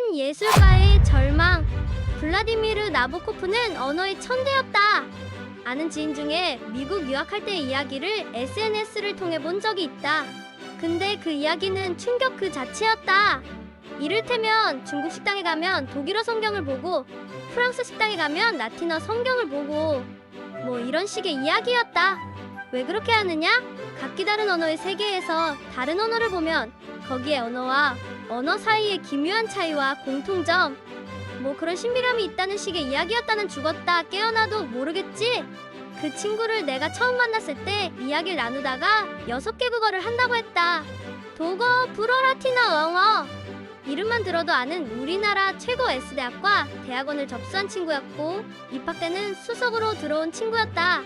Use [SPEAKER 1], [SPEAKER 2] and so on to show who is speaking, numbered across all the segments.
[SPEAKER 1] 한 예술가의 절망. 블라디미르 나보코프는 언어의 천재였다. 아는 지인 중에 미국 유학할 때의 이야기를 SNS를 통해 본 적이 있다. 근데 그 이야기는 충격 그 자체였다. 이를테면 중국 식당에 가면 독일어 성경을 보고 프랑스 식당에 가면 라틴어 성경을 보고 뭐 이런 식의 이야기였다. 왜 그렇게 하느냐? 각기 다른 언어의 세계에서 다른 언어를 보면 거기에 언어와 언어 사이의 기묘한 차이와 공통점 뭐 그런 신비감이 있다는 식의 이야기였다는 죽었다 깨어나도 모르겠지? 그 친구를 내가 처음 만났을 때 이야기를 나누다가 여섯 개 국어를 한다고 했다. 독어, 불어, 라틴어, 영어. 이름만 들어도 아는 우리나라 최고 S대학과 대학원을 접수한 친구였고 입학 때는 수석으로 들어온 친구였다.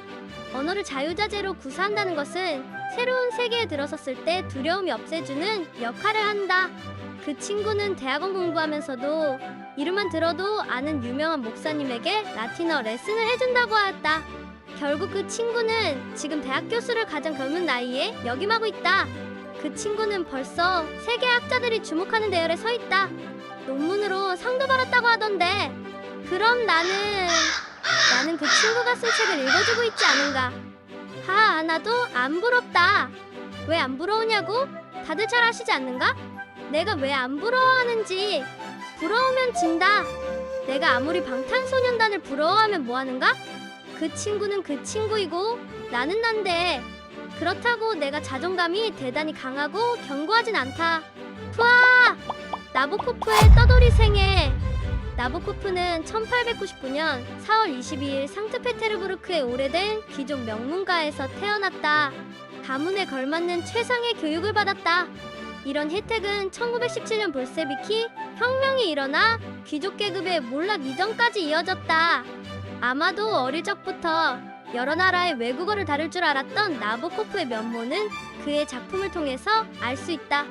[SPEAKER 1] 언어를 자유자재로 구사한다는 것은 새로운 세계에 들어섰을 때 두려움이 없애주는 역할을 한다. 그 친구는 대학원 공부하면서도 이름만 들어도 아는 유명한 목사님에게 라틴어 레슨을 해준다고 하였다. 결국 그 친구는 지금 대학 교수를 가장 젊은 나이에 역임하고 있다. 그 친구는 벌써 세계 학자들이 주목하는 대열에 서 있다. 논문으로 상도 받았다고 하던데. 그럼 나는 나는 그 친구가 쓴 책을 읽어주고 있지 않은가? 하, 나도 안 부럽다. 왜 안 부러우냐고? 다들 잘 아시지 않는가? 내가 왜 안 부러워하는지. 부러우면 진다. 내가 아무리 방탄소년단을 부러워하면 뭐하는가? 그 친구는 그 친구이고 나는 난데 그렇다고 내가 자존감이 대단히 강하고 견고하진 않다. 푸아! 나보코프의 떠돌이 생애. 나보코프는 1899년 4월 22일 상트페테르부르크의 오래된 귀족 명문가에서 태어났다. 가문에 걸맞는 최상의 교육을 받았다. 이런 혜택은 1917년 볼세비키 혁명이 일어나 귀족 계급의 몰락 이전까지 이어졌다. 아마도 어릴 적부터 여러 나라의 외국어를 다룰 줄 알았던 나보코프의 면모는 그의 작품을 통해서 알 수 있다.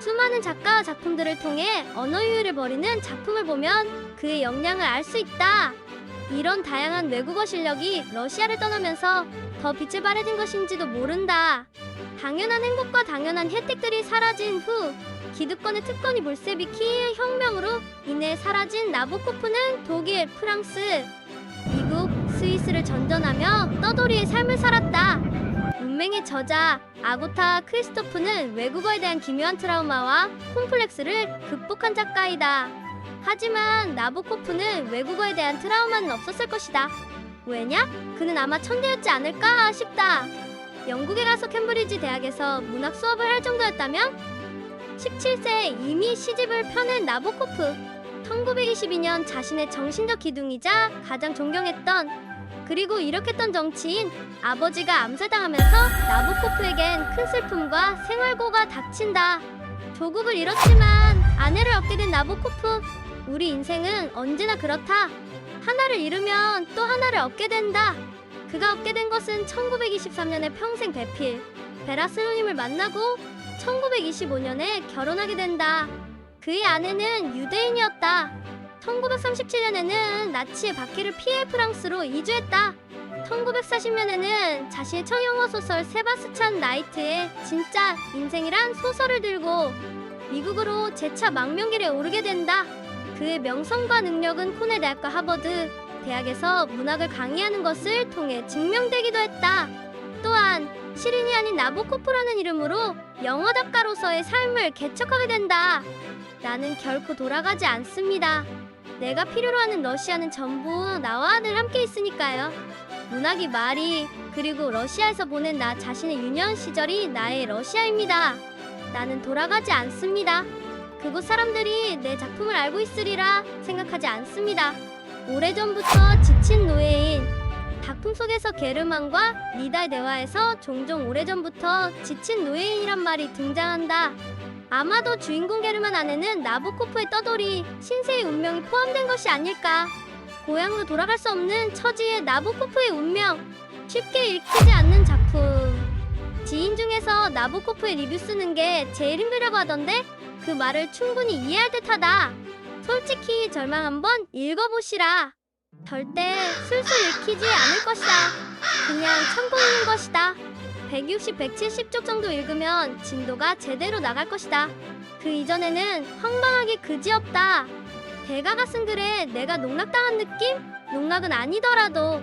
[SPEAKER 1] 수많은 작가와 작품들을 통해 언어 유희를 벌이는 작품을 보면 그의 역량을 알 수 있다. 이런 다양한 외국어 실력이 러시아를 떠나면서 더 빛을 발해진 것인지도 모른다. 당연한 행복과 당연한 혜택들이 사라진 후 기득권의 특권이 볼세비 키의 혁명으로 인해 사라진 나보코프는 독일, 프랑스, 미국, 스위스를 전전하며 떠돌이의 삶을 살았다. 운명의 저자 아고타 크리스토프는 외국어에 대한 기묘한 트라우마와 콤플렉스를 극복한 작가이다. 하지만 나보코프는 외국어에 대한 트라우마는 없었을 것이다. 왜냐? 그는 아마 천재였지 않을까 싶다. 영국에 가서 캠브리지 대학에서 문학 수업을 할 정도였다면 17세에 이미 시집을 펴낸 나보코프. 1922년 자신의 정신적 기둥이자 가장 존경했던 그리고 이력했던 정치인 아버지가 암살당하면서 나보코프에겐 큰 슬픔과 생활고가 닥친다. 조국을 잃었지만 아내를 얻게 된 나보코프. 우리 인생은 언제나 그렇다. 하나를 잃으면 또 하나를 얻게 된다. 그가 얻게 된 것은 1923년에 평생 배필 베라스로님을 만나고 1925년에 결혼하게 된다. 그의 아내는 유대인이었다. 1937년에는 나치의 박해를 피해 프랑스로 이주했다. 1940년에는 자신의 청영어 소설 세바스찬 나이트의 진짜 인생이란 소설을 들고 미국으로 재차 망명길에 오르게 된다. 그의 명성과 능력은 코넬 대학과 하버드 대학에서 문학을 강의하는 것을 통해 증명되기도 했다. 또한 시린이 아닌 나보코프라는 이름으로 영어 작가로서의 삶을 개척하게 된다. 나는 결코 돌아가지 않습니다. 내가 필요로 하는 러시아는 전부 나와 늘 함께 있으니까요. 문학이 말이 그리고 러시아에서 보낸 나 자신의 유년 시절이 나의 러시아입니다. 나는 돌아가지 않습니다. 그곳 사람들이 내 작품을 알고 있으리라 생각하지 않습니다. 오래전부터 지친 노예인 작품 속에서 게르만과 리다의 대화에서 종종 오래전부터 지친 노예인이란 말이 등장한다. 아마도 주인공 게르만 안에는 나보코프의 떠돌이 신세의 운명이 포함된 것이 아닐까. 고향으로 돌아갈 수 없는 처지의 나보코프의 운명. 쉽게 읽히지 않는 작품. 지인 중에서 나보코프의 리뷰 쓰는 게 제일 힘들다고 하던데 그 말을 충분히 이해할 듯하다. 솔직히 절망 한번 읽어보시라. 절대 술술 읽히지 않을 것이다. 그냥 참고 있는 것이다. 160, 170쪽 정도 읽으면 진도가 제대로 나갈 것이다. 그 이전에는 황당하기 그지없다. 대가가 쓴 글에 내가 농락당한 느낌? 농락은 아니더라도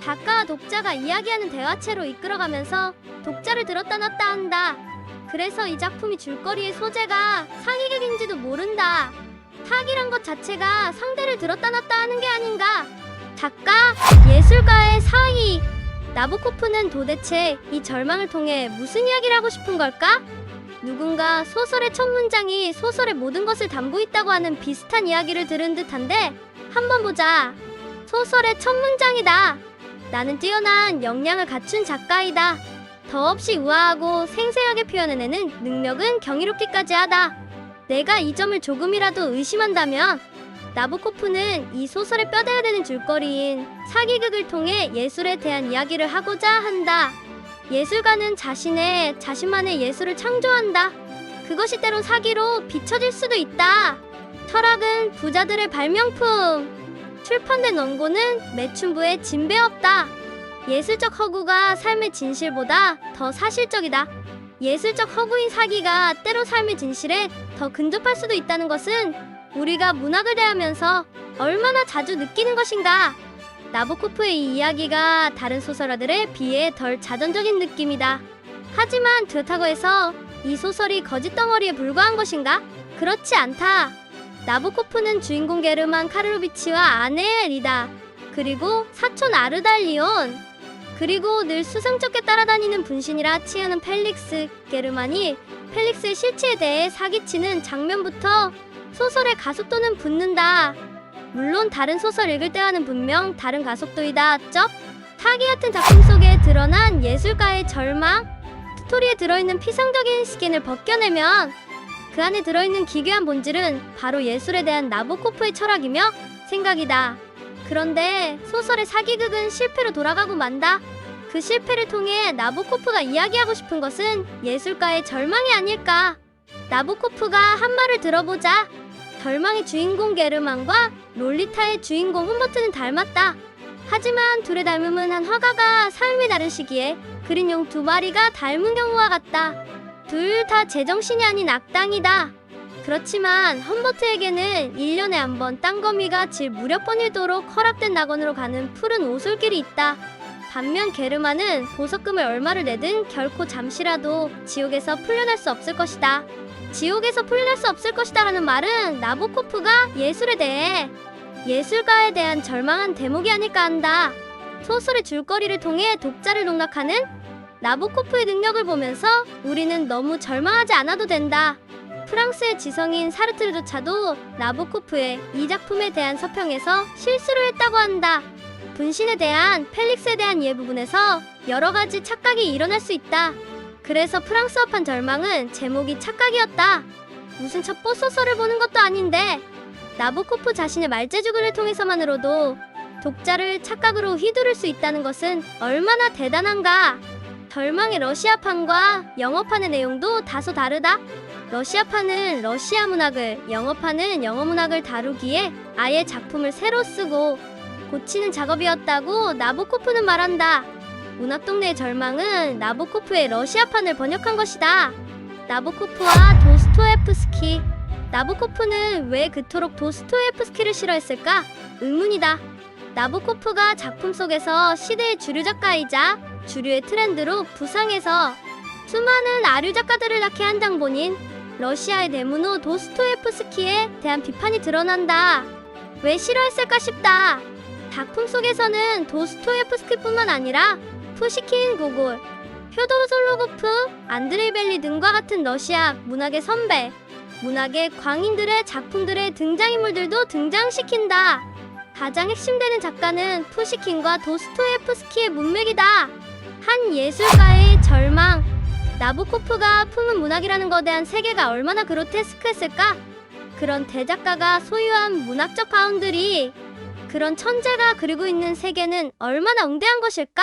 [SPEAKER 1] 작가와 독자가 이야기하는 대화체로 이끌어가면서 독자를 들었다 놨다 한다. 그래서 이 작품이 줄거리의 소재가 사기극인지도 모른다. 사기란 것 자체가 상대를 들었다 놨다 하는 게 아닌가. 작가, 예술가의 사이. 나보코프는 도대체 이 절망을 통해 무슨 이야기를 하고 싶은 걸까? 누군가 소설의 첫 문장이 소설의 모든 것을 담고 있다고 하는 비슷한 이야기를 들은 듯한데 한번 보자. 소설의 첫 문장이다. 나는 뛰어난 역량을 갖춘 작가이다. 더없이 우아하고 생생하게 표현해내는 능력은 경이롭기까지 하다. 내가 이 점을 조금이라도 의심한다면 나보코프는 이 소설의 뼈대가 되는 줄거리인 사기극을 통해 예술에 대한 이야기를 하고자 한다. 예술가는 자신의 자신만의 예술을 창조한다. 그것이 때론 사기로 비춰질 수도 있다. 철학은 부자들의 발명품. 출판된 원고는 매춘부의 진배 없다. 예술적 허구가 삶의 진실보다 더 사실적이다. 예술적 허구인 사기가 때로 삶의 진실에 더 근접할 수도 있다는 것은 우리가 문학을 대하면서 얼마나 자주 느끼는 것인가. 나보코프의 이 이야기가 다른 소설가들에 비해 덜 자전적인 느낌이다. 하지만 그렇다고 해서 이 소설이 거짓 덩어리에 불과한 것인가? 그렇지 않다. 나보코프는 주인공 게르만 카르로비치와 아내 리다 그리고 사촌 아르달리온 그리고 늘 수상쩍게 따라다니는 분신이라 치하는 펠릭스 게르만이 펠릭스의 실체에 대해 사기치는 장면부터 소설의 가속도는 붙는다. 물론 다른 소설 읽을 때와는 분명 다른 가속도이다. 쩝. 사기 같은 작품 속에 드러난 예술가의 절망, 스토리에 들어있는 피상적인 스킨을 벗겨내면 그 안에 들어있는 기괴한 본질은 바로 예술에 대한 나보코프의 철학이며 생각이다. 그런데 소설의 사기극은 실패로 돌아가고 만다. 그 실패를 통해 나보코프가 이야기하고 싶은 것은 예술가의 절망이 아닐까. 나보코프가 한 말을 들어보자. 절망의 주인공 게르만과 롤리타의 주인공 훔버트는 닮았다. 하지만 둘의 닮음은 한 화가가 삶이 다른 시기에 그린 용 두 마리가 닮은 경우와 같다. 둘 다 제정신이 아닌 악당이다. 그렇지만 험버트에게는 1년에 한 번 땅거미가 질 무렵 번일도록 허락된 낙원으로 가는 푸른 오솔길이 있다. 반면 게르만은 보석금을 얼마를 내든 결코 잠시라도 지옥에서 풀려날 수 없을 것이다. 지옥에서 풀려날 수 없을 것이다 라는 말은 나보코프가 예술에 대해 예술가에 대한 절망한 대목이 아닐까 한다. 소설의 줄거리를 통해 독자를 농락하는 나보코프의 능력을 보면서 우리는 너무 절망하지 않아도 된다. 프랑스의 지성인 사르트르조차도 나보코프의 이 작품에 대한 서평에서 실수를 했다고 한다. 분신에 대한 펠릭스에 대한 예 부분에서 여러 가지 착각이 일어날 수 있다. 그래서 프랑스어판 절망은 제목이 착각이었다. 무슨 첩보 소설을 보는 것도 아닌데 나보코프 자신의 말재주글을 통해서만으로도 독자를 착각으로 휘두를 수 있다는 것은 얼마나 대단한가. 절망의 러시아판과 영어판의 내용도 다소 다르다. 러시아판은 러시아 문학을, 영어판은 영어 문학을 다루기에 아예 작품을 새로 쓰고 고치는 작업이었다고 나보코프는 말한다. 문학동네의 절망은 나보코프의 러시아판을 번역한 것이다. 나보코프와 도스토옙스키. 나보코프는 왜 그토록 도스토옙스키를 싫어했을까? 의문이다. 나보코프가 작품 속에서 시대의 주류 작가이자 주류의 트렌드로 부상해서 수많은 아류 작가들을 낳게 한 장본인 러시아의 대문호 도스토옙스키에 대한 비판이 드러난다. 왜 싫어했을까 싶다. 작품 속에서는 도스토옙스키뿐만 아니라 푸시킨 고골, 표도르 솔로고프, 안드레이 벨리 등과 같은 러시아 문학의 선배, 문학의 광인들의 작품들의 등장인물들도 등장시킨다. 가장 핵심되는 작가는 푸시킨과 도스토옙스키의 문맥이다. 한 예술가의 절망. 나보코프가 품은 문학이라는 것에 대한 세계가 얼마나 그로테스크했을까? 그런 대작가가 소유한 문학적 바운들이 그런 천재가 그리고 있는 세계는 얼마나 웅대한 것일까?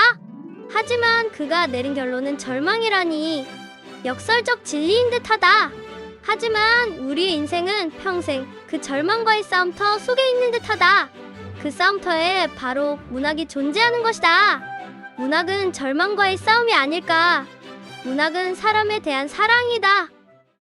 [SPEAKER 1] 하지만 그가 내린 결론은 절망이라니 역설적 진리인 듯하다. 하지만 우리의 인생은 평생 그 절망과의 싸움터 속에 있는 듯하다. 그 싸움터에 바로 문학이 존재하는 것이다. 문학은 절망과의 싸움이 아닐까. 문학은 사람에 대한 사랑이다.